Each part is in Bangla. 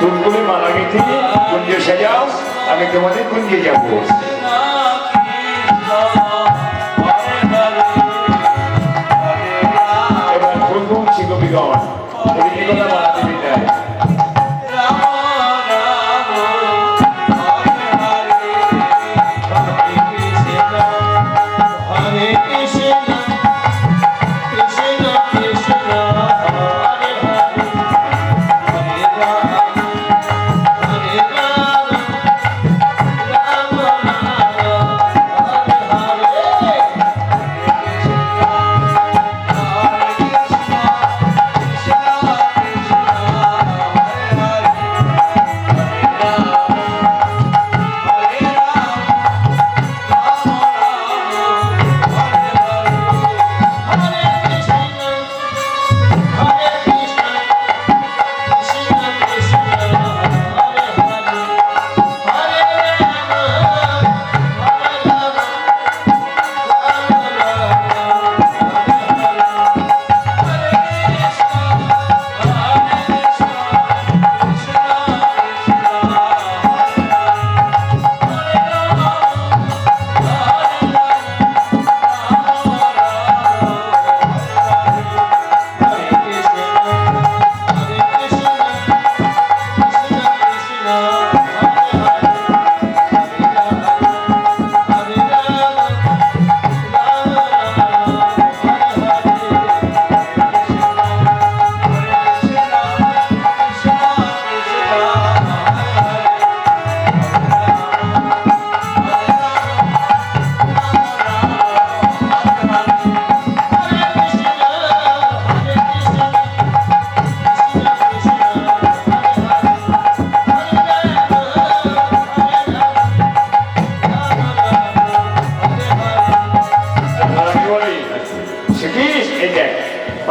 তুলতুলি মারা গেছি কুঞ্জ সাজাও আমি তোমাদের কুঞ্জে যাব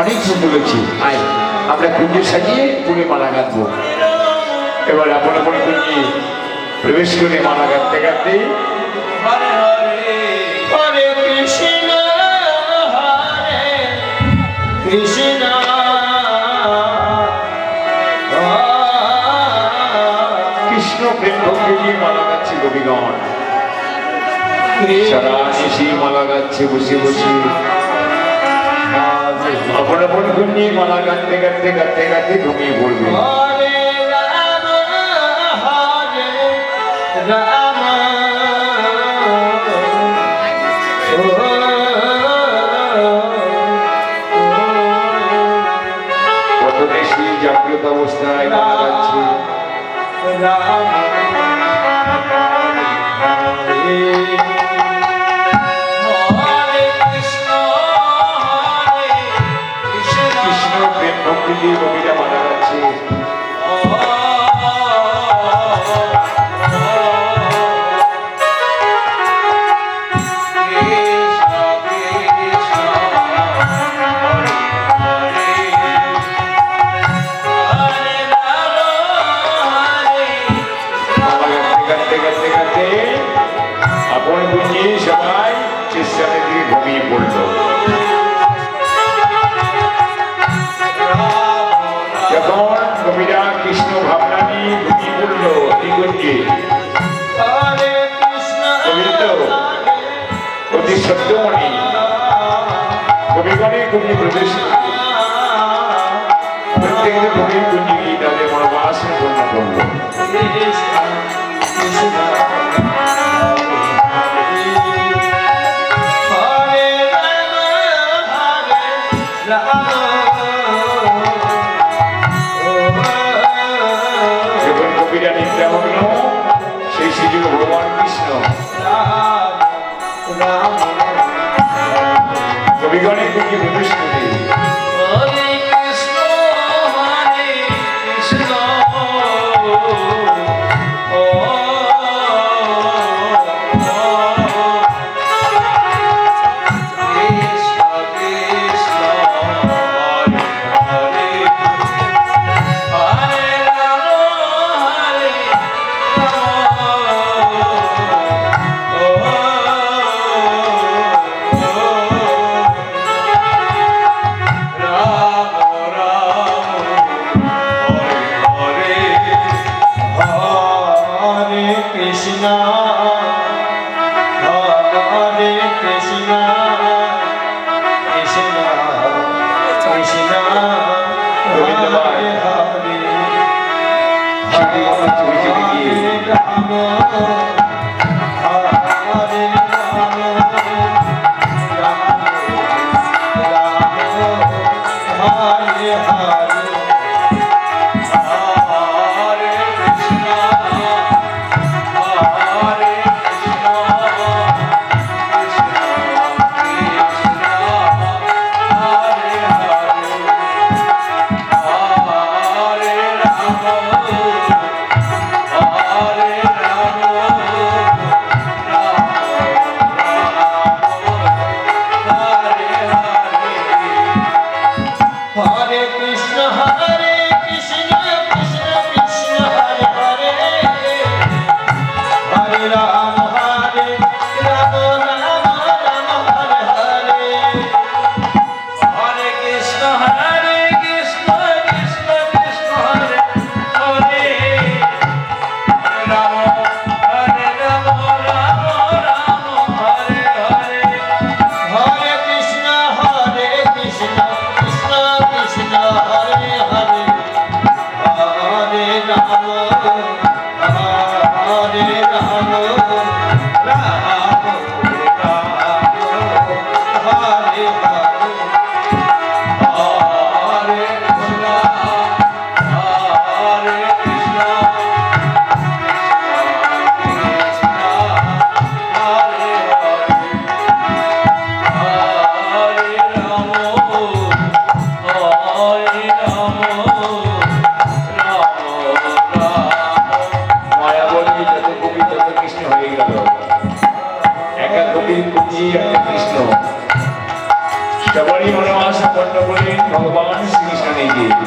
অনেক সুন্দর হচ্ছে আয়, আমরা কুঞ্জ সাজিয়ে পুরে মালা গাঁথবো। এবার আপন আপন কুঞ্জে প্রবেশ করে মালা গাঁথতে গাঁথতে কৃষ্ণ মালা গাচ্ছে সারা শিশি মালা গাচ্ছে, বসে বসে। আপন আপন কুঞ্জে মালা গাঁথতে গাঁথতে গাঁথতে গাঁথতে ঘুমিয়ে কত বেশি অবস্থায় প্রেম ভক্তি সত্যমণি। কবিগণে কুঞ্জে প্রবেশ প্রত্যেকের কবি গিয়ে তাদের মনোবাসন পূর্ণ করল কবিগণে কুঞ্জে Música Allah. ভগবান শ্রীকৃষ্ণ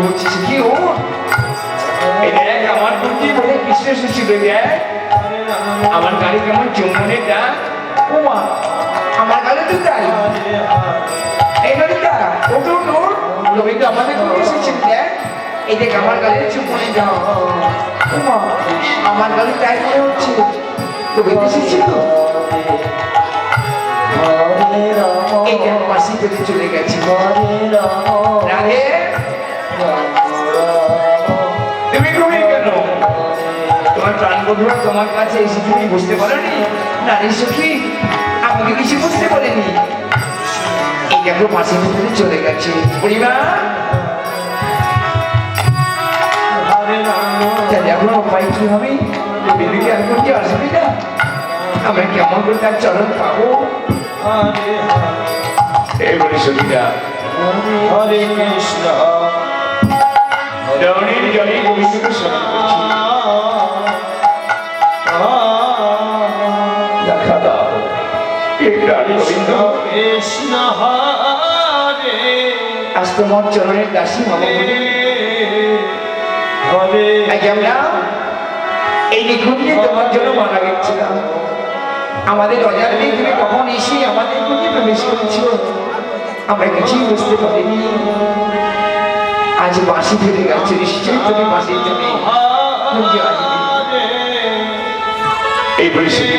জেগে উঠে বলছে কি ও? এই দেখ আমার কুঞ্জি বলে কৃষ্ণ এসেছিল দেখ হরে আমার গাড়ি কেমন চুম্বনে ডাক ও মা আমার গাড়ি তো তাই। এই গাড়িটা ওটো নোট রবি তো আমাদের দেখ। এই দেখ আমার গাড়ি চুম্বনে যাও ও মা আমার গাড়ি তাই মনে হচ্ছে। রবি এসেছিল এই দেখ পাশে চলে গেছে। রাধে। বন্ধুরা তোমার কাছে এসে তুমি বুঝতে পারোনি? নারী সখী আমাকে কিছু বুঝতে পারেনি এই দেখো পাশে ভিতরে চলে গেছে। এখন উপায় কি হবে? বিবিকে আসবে আমরা কেমন করে তার চরণ পাবো? এই বলে সখীরা হরে কৃষ্ণ। রমণীর জলে গোবিন্দকে স্মরণ গোবিন্দ কৃষ্ণ হরে। আজ তোমার চরণের দাসী হব আজ আমরা এই নিকুঞ্জে তোমার জন্য মারা গেছিলাম আমাদের অজার নেই তুমি কখন এসে আমাদের কুঞ্জে প্রবেশ করেছিল আমরা কিছুই বুঝতে পারিনি। আজ বাঁশি ফিরে গেছে নিশ্চয়ই তুমি বাঁশির জন্য এই সে